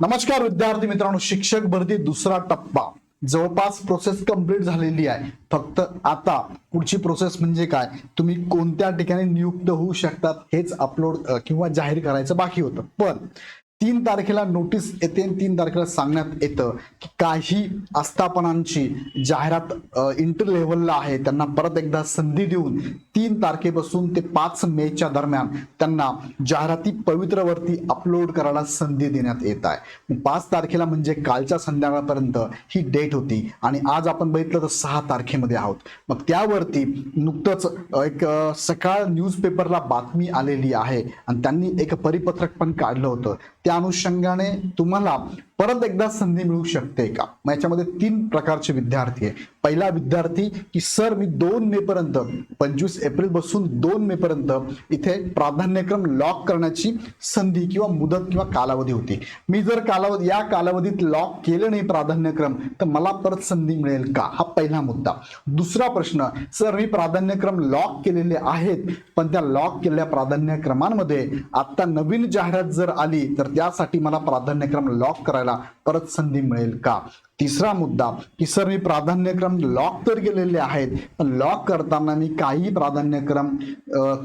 नमस्कार विद्यार्थी मित्रांनो शिक्षक भरती दुसरा टप्पा. जवळपास प्रोसेस कंप्लीट झालेली आहे. फक्त आता पुढची प्रोसेस म्हणजे काय? तुम्ही कोणत्या ठिकाणी नियुक्त होऊ शकतात हेच अपलोड किंवा जाहीर करायचं बाकी होतं. पण तीन तारखेला नोटीस येते आणि तीन तारखेला सांगण्यात येतं की काही आस्थापनांची जाहिरात इंटर लेव्हलला आहे. त्यांना परत एकदा संधी देऊन तीन तारखेपासून ते पाच मेच्या दरम्यान त्यांना जाहिराती पवित्रवरती अपलोड करायला संधी देण्यात येत आहे. पाच तारखेला म्हणजे कालच्या संध्याकाळपर्यंत ही डेट होती आणि आज आपण बघितलं तर सहा तारखेमध्ये आहोत. मग त्यावरती नुकतंच एक सकाळ न्यूजपेपरला बातमी आलेली आहे आणि त्यांनी एक परिपत्रक पण काढलं होतं. त्या अनुषंगाने तुम्हाला परत एकदा संधी मिळू शकते का? मग याच्यामध्ये तीन प्रकारचे विद्यार्थी आहे पहिला विद्यार्थी की सर मी दोन मे पर्यंत पंचवीस एप्रिल बसून दोन मे पर्यंत इथे प्राधान्यक्रम लॉक करण्याची संधी किंवा मुदत किंवा कालावधी होती. मी जर कालावधी या कालावधीत लॉक केलं नाही प्राधान्यक्रम तर मला परत संधी मिळेल का? हा पहिला मुद्दा. दुसरा प्रश्न सर मी प्राधान्यक्रम लॉक केलेले आहेत पण त्या लॉक केलेल्या प्राधान्यक्रमांमध्ये आता नवीन जाहिरात जर आली तर त्यासाठी मला प्राधान्यक्रम लॉक करायला परत संधी मिळेल का? तिसरा मुद्दा की सर मी प्राधान्यक्रम लॉक तर केलेले आहेत पण लॉक करताना मी काही प्राधान्यक्रम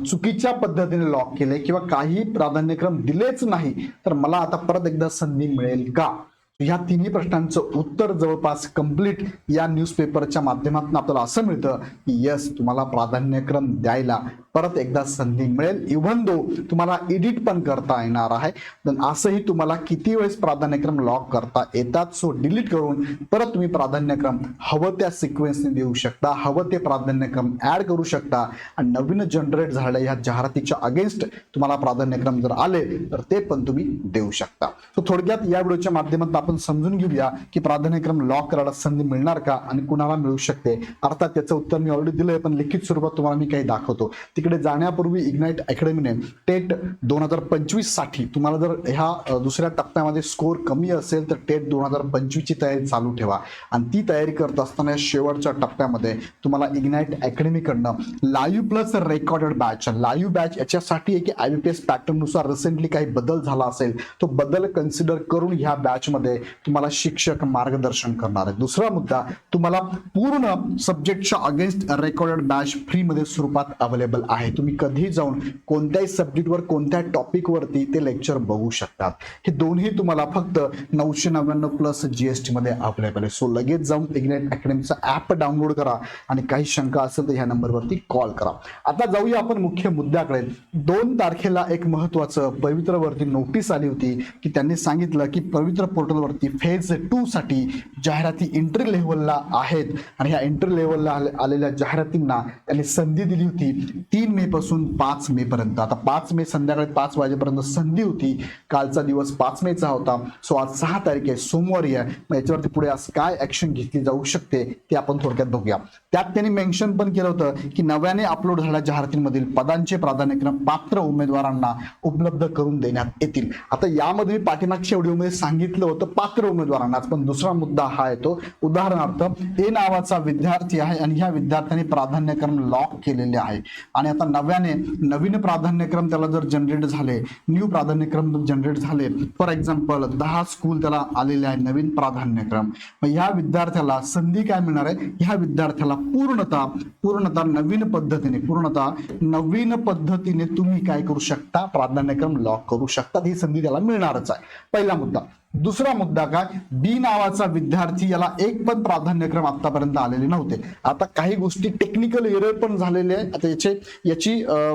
चुकीच्या पद्धतीने लॉक केले किंवा काही प्राधान्यक्रम दिलेच नाही तर मला आता परत एकदा संधी मिळेल का? ह्या तिन्ही प्रश्नांचं उत्तर जवळपास कंप्लीट या न्यूजपेपरच्या माध्यमातून आपल्याला असं मिळतं की यस तुम्हाला प्राधान्यक्रम द्यायला परत एकदा संधी मिळेल. इव्हन दो तुम्हाला एडिट पण करता येणार आहे पण असंही तुम्हाला किती वेळेस प्राधान्यक्रम लॉक करता येतात सो डिलीट करून परत तुम्ही प्राधान्यक्रम हवं त्या सिक्वेन्सने देऊ शकता हवं ते प्राधान्यक्रम ऍड करू शकता. आणि नवीन जनरेट झालेल्या ह्या जाहिरातीच्या अगेन्स्ट तुम्हाला प्राधान्यक्रम जर आले तर ते पण तुम्ही देऊ शकता. सो थोडक्यात या व्हिडिओच्या माध्यमातून आपण समजून घेऊया की प्राधान्यक्रम लॉक करायला संधी मिळणार का आणि कुणाला मिळू शकते? अर्थात त्याचं उत्तर मी ऑलरेडी दिलंय पण लिखित स्वरूपात तुम्हाला मी काही दाखवतो. तिकडे जाण्यापूर्वी इग्नाइट अकॅडमीने टेट दोन हजार पंचवीससाठी तुम्हाला जर ह्या दुसऱ्या टप्प्यामध्ये स्कोर कमी असेल तर टेट दोन हजार पंचवीसची तयारी चालू ठेवा. आणि ती तयारी करत असताना या शेवटच्या टप्प्यामध्ये तुम्हाला ignite अकॅडमीकडनं live plus recorded batch live batch याच्यासाठी आहे की आय बी पी एस पॅटर्ननुसार रिसेंटली काही बदल झाला असेल तो बदल कन्सिडर करून ह्या बॅचमध्ये तुम्हाला शिक्षक मार्गदर्शन करणार आहे दुसरा मुद्दा तुम्हाला पूर्ण सब्जेक्टच्या अगेन्स्ट रेकॉर्डेड बॅच फ्रीमध्ये स्वरूपात अवेलेबल आहे. तुम्ही कधी जाऊन कोणत्याही सब्जेक्टवर कोणत्या टॉपिकवरती ते लेक्चर बघू शकतात. हे दोन्ही तुम्हाला फक्त नऊशे नव्याण्णव प्लस जीएसटी मध्ये अवेलेबल आहे. सो लगेच जाऊन इग्नेट अकॅडमीचा ऍप डाउनलोड करा आणि काही शंका असेल तर ह्या नंबरवरती कॉल करा. आता जाऊया आपण मुख्य मुद्द्याकडे. दोन तारखेला एक महत्वाचं पवित्रवरती नोटीस आली होती की त्यांनी सांगितलं की पवित्र पोर्टलवर पोर्टलवरती फेज टू साठी जाहिराती इंटरी लेव्हलला आहेत. आणि ह्या इंटरी लेव्हलला आलेल्या जाहिरातींना त्यांनी संधी दिली होती तीन मे पासून पाच मे पर्यंत. आता पाच मे संध्याकाळी पाच वाजेपर्यंत संधी होती. कालचा दिवस पाच मेचा होता. सो आज सहा तारीख आहे सोमवारी आहे. मग याच्यावरती पुढे आज काय ऍक्शन घेतली जाऊ शकते ते आपण थोडक्यात बघूया. त्यात त्यांनी मेन्शन पण केलं होतं की नव्याने अपलोड झालेल्या जाहिरातींमधील पदांचे प्राधान्यक्रम पात्र उमेदवारांना उपलब्ध करून देण्यात येतील. आता यामध्ये मी पाठीमागच्या व्हिडिओमध्ये सांगितलं होतं पात्र उमेदवारांनाच. पण दुसरा मुद्दा हा येतो. उदाहरणार्थ ए नावाचा विद्यार्थी आहे आणि ह्या विद्यार्थ्याने प्राधान्यक्रम लॉक केलेले आहे. आणि आता नव्याने नवीन प्राधान्यक्रम त्याला जर जनरेट झाले न्यू प्राधान्यक्रम जनरेट झाले फॉर एक्झाम्पल दहा स्कूल त्याला आलेले आहे नवीन प्राधान्यक्रम. मग ह्या विद्यार्थ्याला संधी काय मिळणार आहे? ह्या विद्यार्थ्याला पूर्णतः पूर्णता नवीन पद्धतीने पूर्णतः नवीन पद्धतीने तुम्ही काय करू शकता? प्राधान्यक्रम लॉक करू शकता. ही संधी त्याला मिळणारच आहे. पहिला मुद्दा. दुसरा मुद्दा काय? बी नावाचा विद्यार्थी याला एक पण प्राधान्यक्रम आतापर्यंत आलेले नव्हते. आता काही गोष्टी टेक्निकल एरर पण झालेले आहे आता याचे याची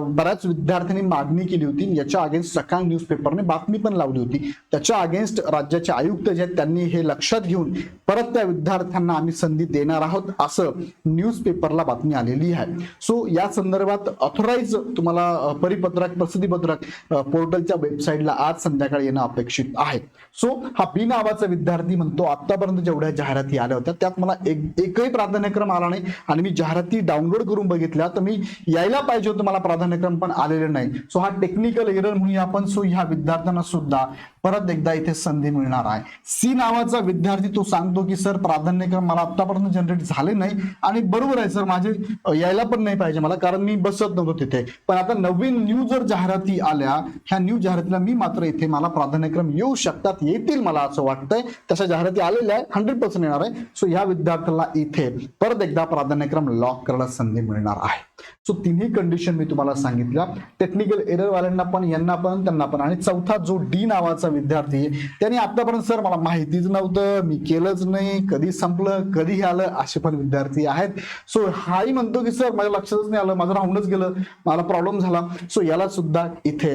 बऱ्याच विद्यार्थ्यांनी मागणी केली होती. याच्या अगेन्स्ट सकाळ न्यूजपेपरने बातमी पण लावली होती. त्याच्या अगेन्स्ट राज्याचे आयुक्त जे आहेत त्यांनी हे लक्षात घेऊन परत त्या विद्यार्थ्यांना आम्ही संधी देणार आहोत असं न्यूजपेपरला बातमी आलेली आहे. सो या संदर्भात ऑथोराईज तुम्हाला परिपत्रक प्रसिद्धीपत्रक पोर्टलच्या वेबसाईटला आज संध्याकाळी येणं अपेक्षित आहे. सो हा बी नावाचा विद्यार्थी म्हणतो. आतापर्यंत जेवढ्या जाहिराती आल्या होत्या त्यात मला एक एकही प्राधान्यक्रम आला नाही. आणि मी जाहिराती डाउनलोड करून बघितल्या तर मी यायला पाहिजे होतं मला प्राधान्यक्रम पण आलेले नाही. सो हा टेक्निकल एरर म्हणून आपण. सो ह्या विद्यार्थ्यांना सुद्धा परत एकदा इथे संधी मिळणार आहे. सी नावाचा विद्यार्थी तो सांगतो की सर प्राधान्यक्रम मला आतापर्यंत जनरेट झाले नाही. आणि बरोबर आहे सर माझे यायला पण नाही पाहिजे मला कारण मी बसत नव्हतो तिथे. पण आता नवीन न्यू जर जाहिराती आल्या ह्या न्यू जाहिरातीला मी मात्र इथे मला प्राधान्यक्रम येऊ शकतात येते येतील मला असं वाटतंय. तशा जाहिराती आलेल्या आहे हंड्रेड पर्सेंट येणार आहे. सो ह्या विद्यार्थ्याला इथे परत एकदा प्राधान्यक्रम लॉक करायला संधी मिळणार आहे. सो तिन्ही कंडिशन मी तुम्हाला सांगितल्या. टेक्निकल एररवाल्यांना पण यांना पण त्यांना पण. आणि चौथा जो डी नावाचा विद्यार्थी आहे त्याने आतापर्यंत सर मला माहितीच नव्हतं. मी केलंच नाही. कधी संपलं कधी आलं असे पण विद्यार्थी आहेत. सो हाही म्हणतो की सर माझ्या लक्षातच नाही आलं. माझं राहूनच गेलं. मला प्रॉब्लेम झाला. सो याला सुद्धा इथे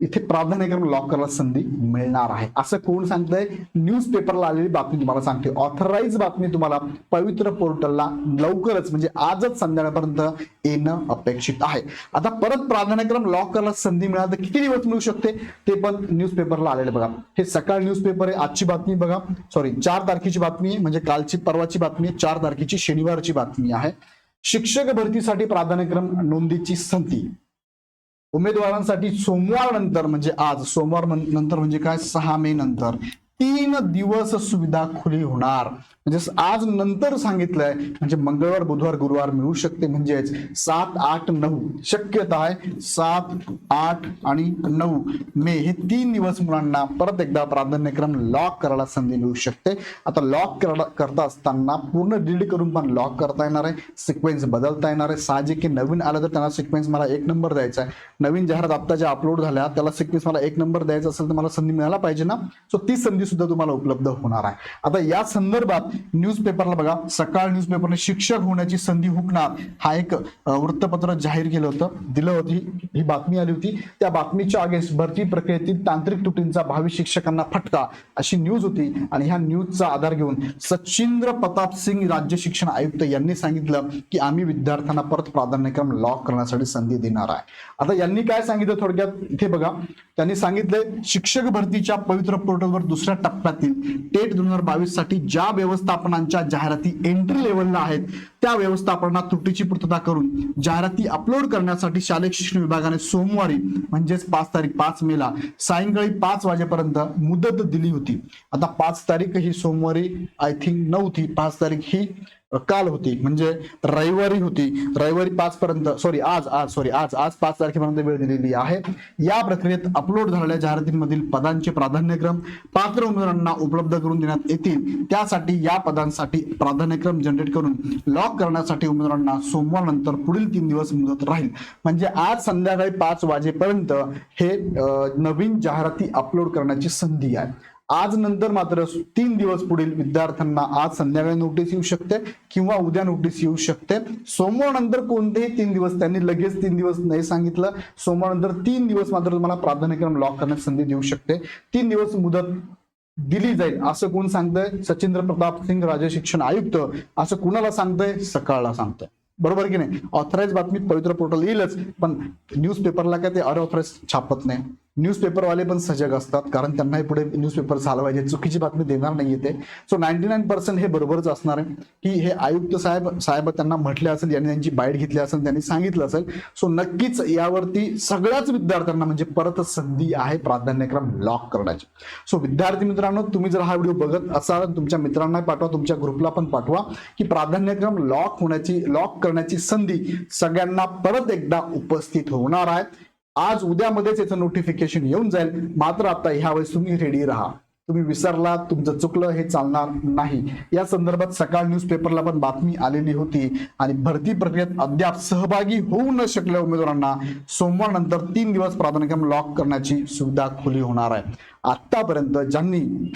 इथे प्राधान्यक्रम लॉक करायला संधी मिळणार आहे. असं कोण सांगतंय? न्यूज पेपरला आलेली बातमी तुम्हाला सांगते. ऑथराईज बातमी तुम्हाला पवित्र पोर्टलला लवकरच म्हणजे आजच संध्याकाळपर्यंत येणं अपेक्षित आहे. आता परत प्राधान्यक्रम लॉक करायला संधी मिळाली तर किती दिवस मिळू शकते? ते पण न्यूज पेपरला आलेले बघा. हे सकाळ न्यूज पेपर आहे आजची बातमी बघा. सॉरी चार तारखेची बातमी आहे म्हणजे कालची परवाची बातमी आहे चार तारखेची शनिवारची बातमी आहे. शिक्षक भरतीसाठी प्राधान्यक्रम नोंदीची संधी. उमेदवारांसाठी सोमवार नंतर म्हणजे आज सोमवार नंतर म्हणजे काय? सहा मे नंतर. तीन दिवस सुविधा खुली होणार. म्हणजे आज नंतर सांगितलंय म्हणजे मंगळवार बुधवार गुरुवार मिळू शकते म्हणजेच सात आठ नऊ. शक्यता आहे सात आठ आणि नऊ. मे हे तीन दिवस मुलांना परत एकदा प्राधान्यक्रम लॉक करायला संधी मिळू शकते. आता लॉक करता असताना पूर्ण डिलीट करून पण लॉक करता येणार आहे. सिक्वेन्स बदलता येणार आहे. साहजिक की नवीन आलं तर त्यांना सिक्वेन्स मला एक नंबर द्यायचा आहे. नवीन जाहिरात आत्ता ज्या अपलोड झाल्या त्याला सिक्वेन्स मला एक नंबर द्यायचा असेल तर मला संधी मिळायला पाहिजे ना? सो ती संधी सुद्धा तुम्हाला उपलब्ध होणार आहे. आता या संदर्भात न्यूजपेपरला बघा सकाळ न्यूजपेपरने शिक्षक होण्याची संधी हुकणार हा एक वृत्तपत्र जाहीर केलं होतं. दिलं होती ही बातमी आली होती. त्या बातमीच्या अगेन्स्ट भरती प्रक्रियेतील तांत्रिक तुटींचा भावी शिक्षकांना फटका अशी न्यूज होती. आणि ह्या न्यूजचा आधार घेऊन सचिंद्र प्रताप सिंग राज्य शिक्षण आयुक्त यांनी सांगितलं की आम्ही विद्यार्थ्यांना परत प्राधान्यक्रम लॉक करण्यासाठी संधी देणार आहे. आता यांनी काय सांगितलं थोडक्यात? इथे बघा. त्यांनी सांगितलंय शिक्षक भरतीच्या पवित्र पोर्टलवर दुसऱ्या टप्प्यातील टेट दोन हजार बावीससाठी ज्या व्यवस्थापनांच्या जाहिराती एंट्री लेवलला आहेत त्या व्यवस्थापनात त्रुटीची पूर्तता करून जाहिराती अपलोड करण्यासाठी शालेय शिक्षण विभागाने सोमवारी म्हणजेच पाच तारीख पाच मेला सायंकाळी पाच वाजेपर्यंत मुदत दिली होती. आता पाच तारीख ही सोमवारी आय थिंक नव्हती पाच तारीख ही काल होती. म्हणजे रविवारी होती. रविवारी पाच पर्यंत सॉरी आज आज सॉरी आज आज पाच तारखेपर्यंत वेळ दिलेली आहे. या प्रक्रियेत अपलोड झालेल्या जाहिरातींमधील पदांचे प्राधान्यक्रम पात्र उमेदवारांना उपलब्ध करून देण्यात येतील. त्यासाठी या पदांसाठी प्राधान्यक्रम जनरेट करून लॉक करण्यासाठी उमेदवारांना सोमवार नंतर पुढील तीन दिवस मुदत राहील. म्हणजे आज संध्याकाळी पाच वाजेपर्यंत हे नवीन जाहिराती अपलोड करण्याची संधी आहे. आज नंतर मात्र तीन दिवस पुढील विद्यार्थ्यांना आज संध्याकाळी नोटीस येऊ शकते किंवा उद्या नोटीस येऊ शकते. सोमवार नंतर कोणतेही तीन दिवस त्यांनी लगेच तीन दिवस नाही सांगितलं. सोमवार नंतर तीन दिवस मात्र तुम्हाला प्राधान्यक्रम लॉक करण्याची संधी देऊ शकते. तीन दिवस मुदत दिली जाईल असं कोण सांगतंय? सचिंद्र प्रताप सिंग राज्य शिक्षण आयुक्त असं कुणाला सांगतंय? सकाळला सांगतंय. बरोबर की नाही? ऑथराईज बातमी पवित्र पोर्टल येईलच पण न्यूज पेपरला काय ते अनऑथराईज छापत नाही. न्यूजपेपरवाले पण सजग असतात कारण त्यांनाही पुढे न्यूज पेपर चालवायचे चुकीची बातमी देणार नाही येते सो नाईन्टी नाईन पर्सेंट हे बरोबरच असणार आहे की हे आयुक्त साहेब साहेब त्यांना म्हटले असेल यांनी त्यांची बाईट घेतली असेल त्यांनी सांगितलं असेल. सो नक्कीच यावरती सगळ्याच विद्यार्थ्यांना म्हणजे परत संधी आहे प्राधान्यक्रम लॉक करण्याची. सो विद्यार्थी मित्रांनो तुम्ही जर हा व्हिडिओ बघत असाल तुमच्या मित्रांना पाठवा तुमच्या ग्रुपला पण पाठवा की प्राधान्यक्रम लॉक होण्याची लॉक करण्याची संधी सगळ्यांना परत एकदा उपस्थित होणार आहे. आज उद्यामध्येच याचं नोटिफिकेशन येऊन जाईल. मात्र आता ह्या वेळेस तुम्ही रेडी राहा. तुम्ही विसरला तुमचं चुकलं हे चालणार नाही. या संदर्भात सकाळ न्यूज पेपरला पण बातमी आलेली होती. आणि भरती प्रक्रियेत अद्याप सहभागी होऊ न शकलेल्या उमेदवारांना सोमवार नंतर तीन दिवस प्राधान्यक्रम लॉक करण्याची सुविधा खुली होणार आहे. आतापर्यंत ज्यांनी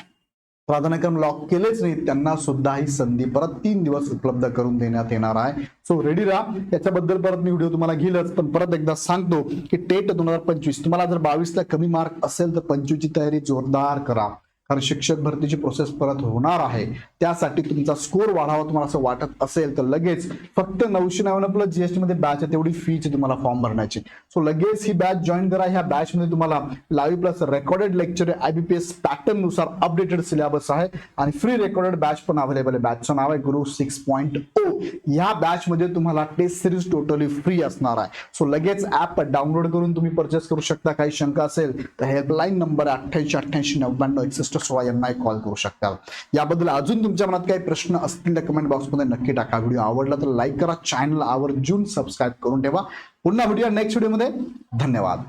प्राधान्यक्रम लॉक केलेच नाही त्यांना सुद्धा ही संधी परत तीन दिवस उपलब्ध करून देण्यात येणार आहे. सो रेडी राहा. याच्याबद्दल परत मी व्हिडिओ तुम्हाला घेईलच पण परत एकदा सांगतो की टेट दोन हजार पंचवीस. तुम्हाला जर बावीसला कमी मार्क असेल तर पंचवीसची तयारी जोरदार करा. कारण शिक्षक भरतीची प्रोसेस परत होणार आहे. त्यासाठी तुमचा स्कोर वाढावा तुम्हाला असं वाटत असेल तर लगेच फक्त नऊशे नव्याण्णव प्लस जीएसटी मध्ये बॅच आहे तेवढी फीची तुम्हाला फॉर्म भरण्याची. सो लगेच ही बॅच जॉईन करा. ह्या बॅच मध्ये तुम्हाला live plus recorded lecture IBPS पॅटर्ननुसार updated syllabus आहे. आणि फ्री रेकॉर्डेड बॅच पण अवेलेबल आहे. बॅचचं नाव आहे गुरु सिक्स पॉईंट ओ या बॅच मध्ये तुम्हाला टेस्ट सिरीज टोटली फ्री असणार आहे. सो लगेच ऍप डाउनलोड करून तुम्ही परचेस करू शकता. काही शंका असेल तर हेल्पलाईन नंबर अठ्ठ्याऐंशी अठ्ठ्याऐंशी नव्याण्णव एकसष्ट सोळा यांना कॉल करू शकता. याबद्दल अजून तुमच्या मनात काही प्रश्न असतील तर कमेंट बॉक्समध्ये नक्की टाका. व्हिडिओ आवडला तर लाईक करा. चॅनल आवर्जून सबस्क्राईब करून ठेवा. पुन्हा व्हिडिओ नेक्स्ट व्हिडिओमध्ये धन्यवाद.